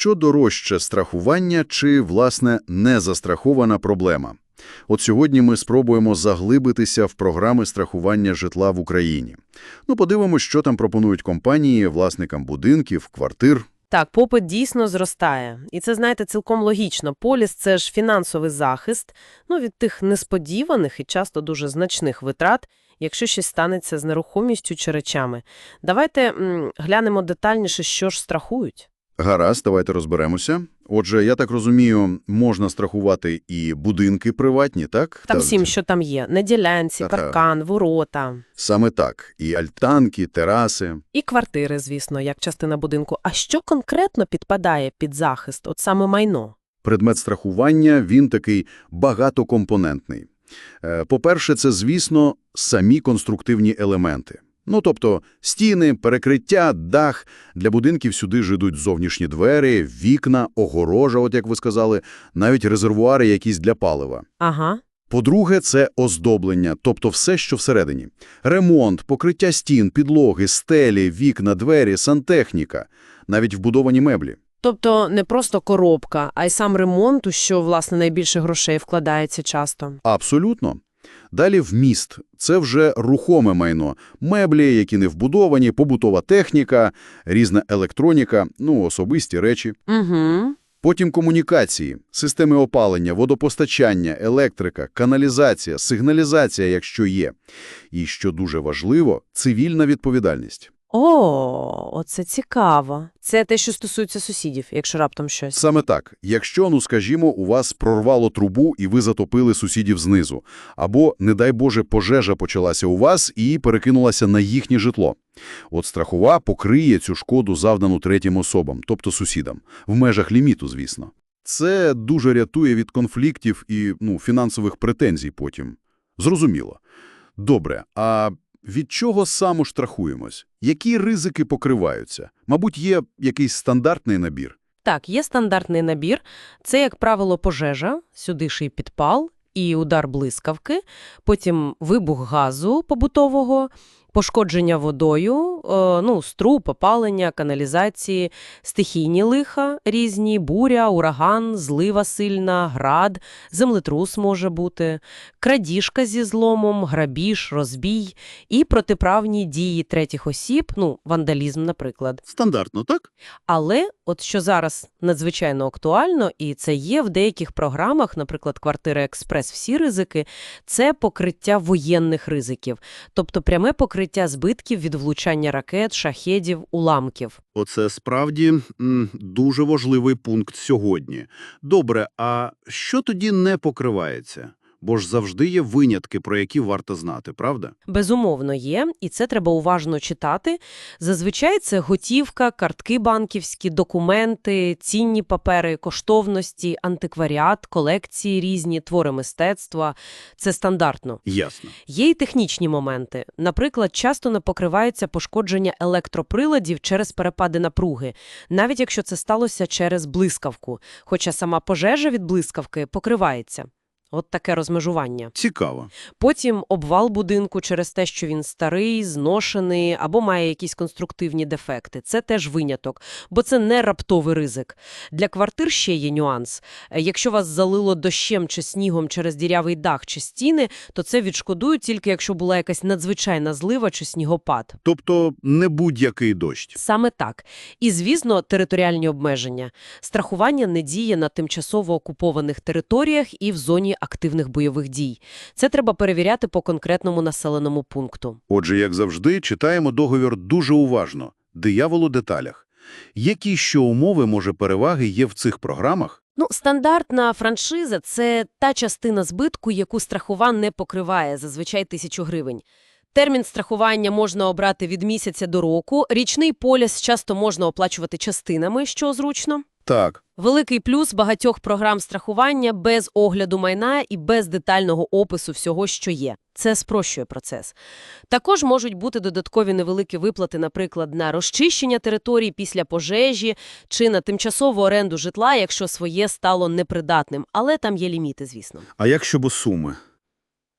що дорожче страхування чи, власне, незастрахована проблема? От сьогодні ми спробуємо заглибитися в програми страхування житла в Україні. Ну, подивимось, що там пропонують компанії власникам будинків, квартир. Так, попит дійсно зростає. І це, знаєте, цілком логічно. Поліс – це ж фінансовий захист ну, від тих несподіваних і часто дуже значних витрат, якщо щось станеться з нерухомістю чи речами. Давайте глянемо детальніше, що ж страхують. Гаразд, давайте розберемося. Отже, я так розумію, можна страхувати і будинки приватні, так? Там Та- всім, що там є. На ділянці, паркан, ворота. Саме так. І альтанки, тераси. І квартири, звісно, як частина будинку. А що конкретно підпадає під захист, от саме майно? Предмет страхування, він такий багатокомпонентний. Е, По-перше, це, звісно, самі конструктивні елементи. Ну, тобто стіни, перекриття, дах. Для будинків сюди ж йдуть зовнішні двері, вікна, огорожа, от як ви сказали, навіть резервуари якісь для палива. Ага. По-друге, це оздоблення, тобто все, що всередині. Ремонт, покриття стін, підлоги, стелі, вікна, двері, сантехніка, навіть вбудовані меблі. Тобто не просто коробка, а й сам ремонт, у що, власне, найбільше грошей вкладається часто. Абсолютно. Далі вміст – це вже рухоме майно. Меблі, які не вбудовані, побутова техніка, різна електроніка, ну, особисті речі. Угу. Потім комунікації, системи опалення, водопостачання, електрика, каналізація, сигналізація, якщо є. І, що дуже важливо, цивільна відповідальність. О, оце цікаво. Це те, що стосується сусідів, якщо раптом щось. Саме так. Якщо, ну скажімо, у вас прорвало трубу і ви затопили сусідів знизу, або, не дай Боже, пожежа почалася у вас і перекинулася на їхнє житло. От страхова покриє цю шкоду, завдану третім особам, тобто сусідам, в межах ліміту, звісно. Це дуже рятує від конфліктів і ну, фінансових претензій потім. Зрозуміло. Добре, а від чого саме штрахуємось? Які ризики покриваються? Мабуть, є якийсь стандартний набір? Так, є стандартний набір. Це, як правило, пожежа, сюди ж і підпал, і удар блискавки, потім вибух газу побутового, пошкодження водою, ну, стру, попалення, каналізації, стихійні лиха різні, буря, ураган, злива сильна, град, землетрус може бути, крадіжка зі зломом, грабіж, розбій і протиправні дії третіх осіб, ну, вандалізм, наприклад. Стандартно, так? Але от що зараз надзвичайно актуально, і це є в деяких програмах, наприклад, «Квартира Експрес. Всі ризики – це покриття воєнних ризиків, тобто пряме покриття збитків від влучання ракет, шахедів, уламків. Оце справді дуже важливий пункт сьогодні. Добре, а що тоді не покривається? Бо ж завжди є винятки, про які варто знати, правда? Безумовно є, і це треба уважно читати. Зазвичай це готівка, картки банківські, документи, цінні папери, коштовності, антикваріат, колекції різні, твори мистецтва. Це стандартно. Ясно. Є й технічні моменти. Наприклад, часто не покривається пошкодження електроприладів через перепади напруги, навіть якщо це сталося через блискавку, хоча сама пожежа від блискавки покривається. От таке розмежування. Цікаво. Потім обвал будинку через те, що він старий, зношений або має якісь конструктивні дефекти. Це теж виняток, бо це не раптовий ризик. Для квартир ще є нюанс. Якщо вас залило дощем чи снігом через дірявий дах чи стіни, то це відшкодують тільки якщо була якась надзвичайна злива чи снігопад. Тобто не будь-який дощ. Саме так. І, звісно, територіальні обмеження. Страхування не діє на тимчасово окупованих територіях і в зоні активних бойових дій. Це треба перевіряти по конкретному населеному пункту. Отже, як завжди, читаємо договір дуже уважно. Диявол у деталях. Які ще умови, може, переваги є в цих програмах? Ну, стандартна франшиза – це та частина збитку, яку страхова не покриває, зазвичай тисячу гривень. Термін страхування можна обрати від місяця до року. Річний поліс часто можна оплачувати частинами, що зручно. Так. Великий плюс багатьох програм страхування без огляду майна і без детального опису всього, що є. Це спрощує процес. Також можуть бути додаткові невеликі виплати, наприклад, на розчищення територій після пожежі чи на тимчасову оренду житла, якщо своє стало непридатним. Але там є ліміти, звісно. А як щодо суми?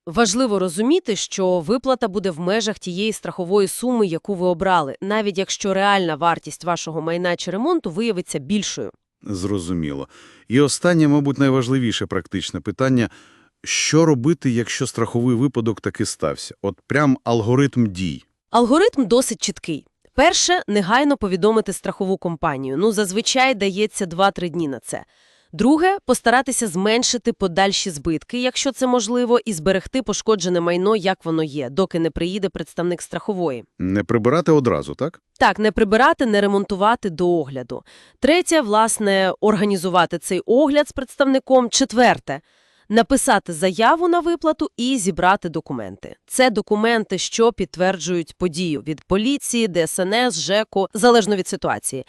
Важливо розуміти, що виплата буде в межах тієї страхової суми, яку ви обрали, навіть якщо реальна вартість вашого майна чи ремонту виявиться більшою. Зрозуміло. І останнє, мабуть, найважливіше практичне питання. Що робити, якщо страховий випадок таки стався? От прям алгоритм дій. Алгоритм досить чіткий. Перше – негайно повідомити страхову компанію. Ну, зазвичай дається 2-3 дні на це. Друге – постаратися зменшити подальші збитки, якщо це можливо, і зберегти пошкоджене майно, як воно є, доки не приїде представник страхової. Не прибирати одразу, так? Так, не прибирати, не ремонтувати до огляду. Третє, власне, організувати цей огляд з представником. Четверте – написати заяву на виплату і зібрати документи. Це документи, що підтверджують подію від поліції, ДСНС, ЖЕКу, залежно від ситуації.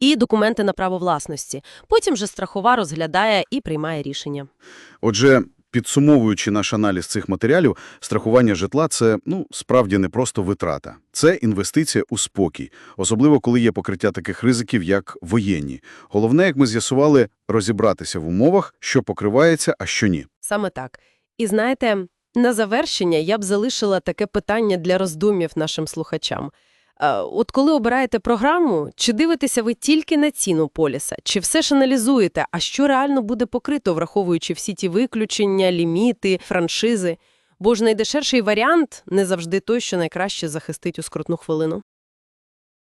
І документи на право власності. Потім же страхова розглядає і приймає рішення. Отже, підсумовуючи наш аналіз цих матеріалів, страхування житла – це, ну, справді не просто витрата. Це інвестиція у спокій, особливо коли є покриття таких ризиків, як воєнні. Головне, як ми з'ясували, розібратися в умовах, що покривається, а що ні. Саме так. І знаєте, на завершення я б залишила таке питання для роздумів нашим слухачам. Е, От коли обираєте програму, чи дивитеся ви тільки на ціну поліса, чи все ж аналізуєте, а що реально буде покрито, враховуючи всі ті виключення, ліміти, франшизи? Бо ж найдешевший варіант не завжди той, що найкраще захистить у скрутну хвилину.